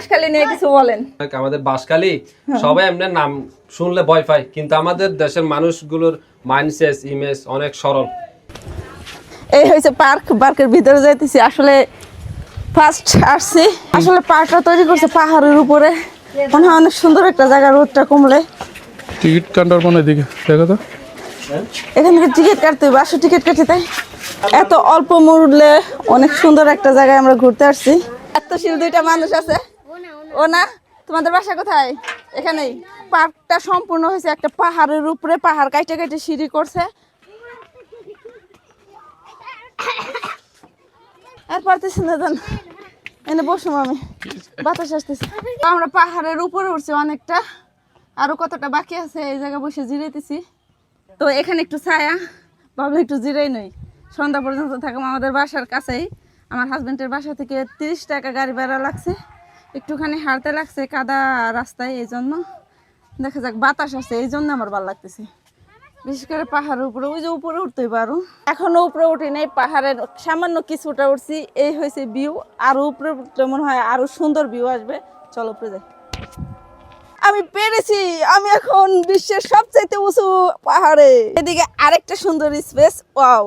বাসখালী নিয়ে কিছু বলেন। আমাদের বাসকালী সবাই এমনি নাম শুনলে ভয় পায় কিন্তু আমাদের দেশের মানুষগুলোর মাইন্ডসেট ইমেজ অনেক সরল। এই হয়েছে পার্ক পার্কের ভিতরে যাইতেছি। আসলে ফার্স্ট আসছি। আসলে পার্কটা তৈরি করছে পাহাড়ের উপরে। মনে হয় অনেক সুন্দর একটা জায়গা রোদটা কমলে। টিকিট কাউন্টার মনে দিকে দেখো তো। এখান থেকে টিকিট কাটতে হবে বাসো টিকিট কাটতে তাই? এত অল্প মূল্যে অনেক সুন্দর একটা জায়গায় আমরা ঘুরতে আসছি। এত শিল দুইটা মানুষ আছে। ও না? তোমাদের বাসা কোথায়? এখানেই। পার্কটা সম্পূর্ণ হয়েছে একটা পাহাড়ের উপরে। পাহাড় কাইটে কাইটে সিঁড়ি করছে। আর পারতেছি না জান। এনে বসুম আমি। বাতাস আসতেছে। আমরা পাহাড়ের উপরে উঠছি অনেকটা। আরও কতটা বাকি আছে এই জায়গায় বসে জিরাইতেছি। তো এখানে একটু ছায়া। ভাবলে একটু জিরাই নই। সন্ধ্যা পর্যন্ত থাকলাম আমাদের বাসার কাছেই। আমার হাজবেন্ডের বাসা থেকে তিরিশ টাকা গাড়ি ভাড়া লাগছে। একটুখানি হাঁটতে লাগছে কাদা রাস্তায়, এই জন্য। দেখা যাক, বাতাস আছে, এই জন্য আমার ভালো লাগতেছে। বিশেষ করে পাহাড়ের উপরে, ওই যে উপরে উঠতে পারো এখনও উপরে উঠি নাই, পাহাড়ের সামান্য কিছুটা উঠছি, এই হয়েছে ভিউ আরও উপরে উঠলে মনে হয় আরও সুন্দর ভিউ আসবে। চলো উপরে যাই। আমি পেরেছি, আমি এখন বিশ্বের সবচাইতে উঁচু পাহাড়ে। এদিকে আরেকটা সুন্দর স্পেস ওয়াও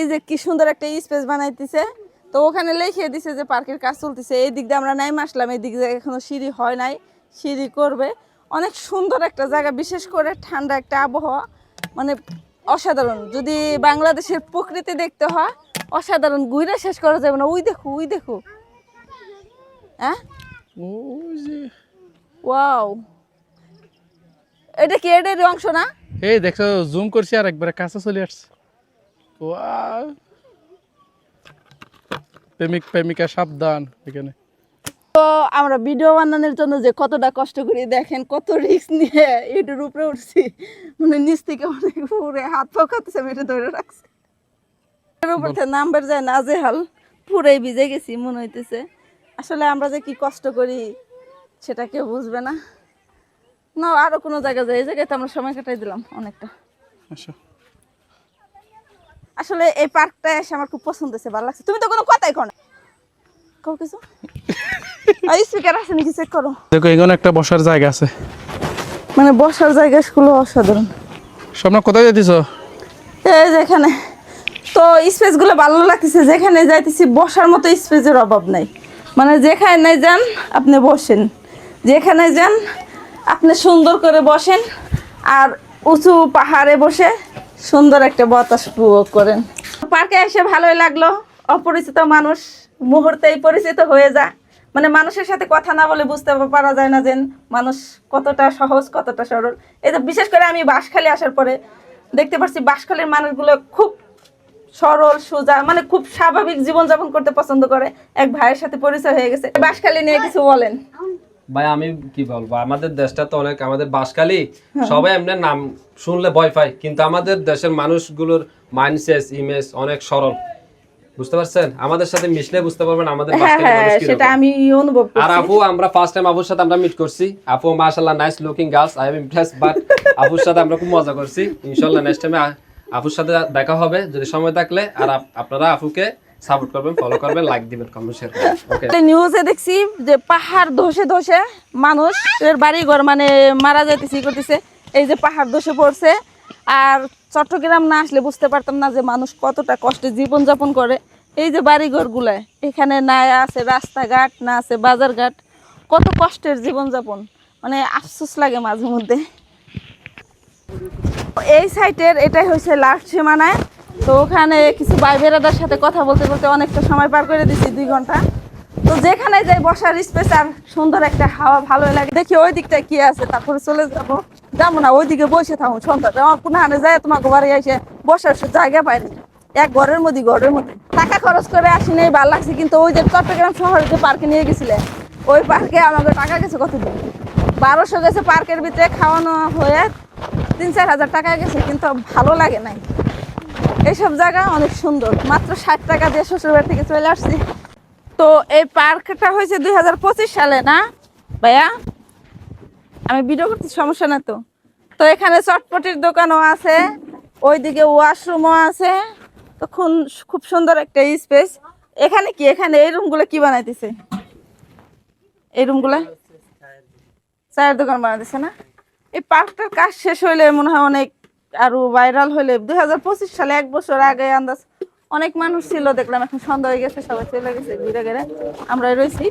এই যে কি সুন্দর একটা স্পেস বানাইতেছে। তো ওখানে লিখে দিছে যে পার্কের কাজ চলতেছে। এই দিক দিয়ে আমরা নাই আসলাম এই দিক দিয়ে এখনও সিঁড়ি হয় নাই, সিঁড়ি করবে। অনেক সুন্দর একটা জায়গা, বিশেষ করে ঠান্ডা একটা আবহাওয়া। মানে অসাধারণ। যদি বাংলাদেশের প্রকৃতি দেখতে হয়, অসাধারণ। ঘুরে শেষ করা যাবে না। ওই দেখো ওই দেখো। হ্যাঁ? এটা কি অংশ না? এই দেখছ জুম করছি আর একবারে কাছে চলে আসছে। প্রেমিক প্রেমিকা সাবধান এখানে। তো আমরা ভিডিও বানানোর জন্য যে কতটা কষ্ট করি দেখেন কত রিস্ক নিয়ে এটার উপরে উঠছি। মানে নিচ থেকে অনেক উপরে হাত পা কাঁপতেছে আমি এটা ধরে রাখছি। উপর নাম্বার যায় না যে হাল পুরাই ভিজে গেছি মনে হইতেছে। আসলে আমরা যে কি কষ্ট করি সেটা কেউ বুঝবে না। না আরও কোনো জায়গা যায় এই জায়গায় তো আমরা সময় কাটাই দিলাম অনেকটা। আসো আসলে এই পার্কটা এসে আমার খুব পছন্দ হয়েছে ভালো লাগছে। তুমি তো কোনো কথাই কো না। কও কিছু? স্পিকার আছে নাকি? চেক করো। দেখো এখানে একটা বসার জায়গা আছে। মানে বসার জায়গাগুলো অসাধারণ। স্বপ্ন কোথায় যেতেছ এই যে এখানে। তো স্পেসগুলো ভালো লাগতেছে যেখানে যাইতেছি বসার মতো স্পেসের অভাব নাই। মানে যেখানে যান আপনি বসেন। যেখানে যান আপনি সুন্দর করে বসেন। আর উঁচু পাহাড়ে বসে সুন্দর একটা বাতাস উপভোগ করেন। পার্কে এসে ভালোই লাগল। অপরিচিত মানুষ, মুহূর্তেই পরিচিত হয়ে যায়। মানে মানুষের সাথে কথা না বলে বুঝতে পারা যায় না যে মানুষ কতটা সহজ, কতটা সরল। এই তো বিশেষ করে আমি বাঁশখালী আসার পরে দেখতে পাচ্ছি বাঁশখালীর মানুষগুলো খুব সরল, সোজা মানে খুব স্বাভাবিক জীবনযাপন করতে পছন্দ করে। এক ভাইয়ের সাথে পরিচয় হয়ে গেছে। বাঁশখালী নিয়ে কিছু বলেন। ভাই আমি কি বলব? আমাদের দেশটা তো অনেক আমাদের বাসকালী সবাই এমনি নাম শুনলে ভয় পায় কিন্তু আমাদের দেশের মানুষগুলোর মাইন্ডসেট ইমেজ অনেক সরল। বুঝতে পারছেন? আমাদের সাথে মিশলে বুঝতে পারবেন আমাদের হ্যাঁ হ্যাঁ। সেটা আমি অনুভব আর আপু আমরা ফার্স্ট টাইম আপুর সাথে আমরা মিট করছি। আপু মাশাআল্লাহ nice looking girls I am but আপুর সাথে আমরা খুব মজা করছি। ইনশাআল্লাহ নেক্সট টাইমে আপুর সাথে দেখা হবে যদি সময় থাকলে। আর আপ- আপনারা আপুকে সাপোর্ট করবেন ফলো করবেন লাইক দিবেন কমেন্ট শেয়ার করবেন ওকে নিউজে দেখছি যে পাহাড় ধসে ধসে মানুষের বাড়ি ঘর মানে মারা যাইতেছে করতেছে। এই যে পাহাড় ধসে পড়ছে, আর চট্টগ্রাম না আসলে বুঝতে পারতাম না যে মানুষ কতটা কষ্টে জীবনযাপন করে। এই যে বাড়িঘরগুলো এখানে না আছে রাস্তাঘাট, না আছে বাজারঘাট, কত কষ্টের জীবনযাপন। মানে আফসোস লাগে মাঝে মধ্যে। এই সাইটের এটাই হচ্ছে লাস্ট সীমানায়। তো ওখানে কিছু ভাই বেড়াদার সাথে কথা বলতে বলতে অনেকটা সময় পার করে দিচ্ছি দুই ঘণ্টা। তো যেখানে যাই, বসার স্পেস আর সুন্দর একটা হাওয়া ভালো লাগে। দেখি ওই দিকটা কি আছে, তারপরে চলে যাব। যাব না, ওইদিকে বসে থাকুন সন্ধ্যা আমার পুনহানে যায়, তোমাকে বাড়ি এসে বসার জায়গা পাইনি এক ঘরের মধ্যে ঘরের মধ্যে। টাকা খরচ করে আসি নাই, ভালো লাগছে, কিন্তু ওই যে চট্টগ্রাম শহরে যে পার্কে নিয়ে গেছিলে, ওই পার্কে আমাকে টাকা গেছে কত দিন? বারোশো গেছে পার্কের ভিতরে খাওয়ানো হয়ে তিন চার হাজার টাকা গেছে, কিন্তু ভালো লাগে নাই। এইসব জায়গা অনেক সুন্দর। মাত্র ষাট টাকা দিয়ে শ্বশুরবাড়ি থেকে চলে আসছি। তো এই পার্কটা হয়েছে দুই হাজার পঁচিশ সালে, না? ভাইয়া, আমি ভিডিও করতে সমস্যা না তো? তো এখানে চটপটির দোকানও আছে, ওইদিকে ওয়াশরুমও আছে। তো খুব সুন্দর একটা স্পেস এখানে কি? এখানে এই রুমগুলো কি বানাইতেছে? এই রুমগুলা চায়ের দোকান বানা দিছে না? এই পার্কটার কাজ শেষ হইলে মনে হয় অনেক আরও ভাইরাল হলে দুই হাজার পঁচিশ সালে এক বছর আগে আন্দাজ অনেক মানুষ ছিল, দেখলাম এখন সন্ধ্যা হয়ে গেছে, সবাই চলে গেছে ঘুরে ঘুরে আমরা রয়েছি।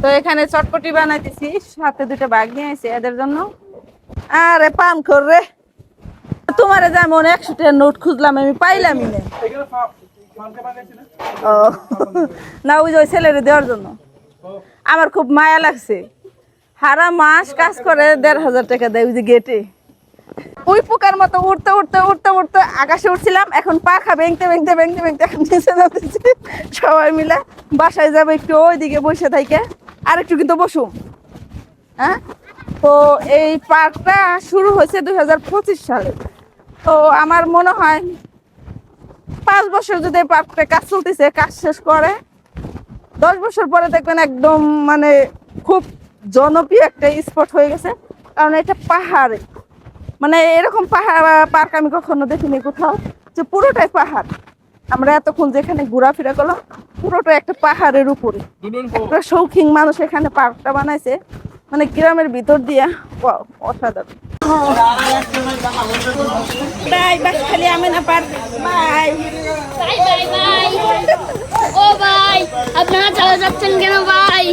তো এখানে চটপটি বানাইতেছি, সাথে দুটো বাঘ নিয়ে আসি এদের জন্য। আরে পান কর রে। তোমারে যেমন একশো টাকার নোট খুঁজলাম, আমি পাইলামই না। ও, না, ওই যে ওই ছেলেরে দেওয়ার জন্য। আমার খুব মায়া লাগছে। হারা মাস কাজ করে দেড় হাজার টাকা দেয় ওই যে গেটে। ওই পোকার মতো উঠতে উঠতে উঠতে উঠতে আকাশে উঠছিলাম এখন পাখা ভেঙতে ভেঙতে ভেঙতে ভেঙতে এখন নিচে নামতেছি। সবাই মিলে বাসায় যাব একটু ওইদিকে বসে থাইকে। আর একটু কিন্তু বসুম। হ্যাঁ? তো এই পার্কটা শুরু হয়েছে দুই হাজার পঁচিশ সালে। তো আমার মনে হয় পাঁচ বছর যদি এই পার্কটা কাজ চলতেছে, কাজ শেষ করে, দশ বছর পরে দেখবেন একদম মানে খুব জনপ্রিয় একটা স্পট হয়ে গেছে। কারণ এটা পাহাড়ে। মানে এরকম পাহাড় পার্ক আমি কখনো দেখিনি কোথাও যে পুরোটাই পাহাড়। আমরা এতক্ষণ যেখানে ঘোরাফেরা করলাম পুরোটা একটা পাহাড়ের উপরে। একটা শৌখিন মানুষ এখানে পার্কটা বানাইছে। মানে গ্রামের ভিতর দিয়া অসাধারণ। বাই বাস খালি Amena park. Bye. Bye bye bye. ও ভাই আপনারা চলে যাচ্ছেন কেন ভাই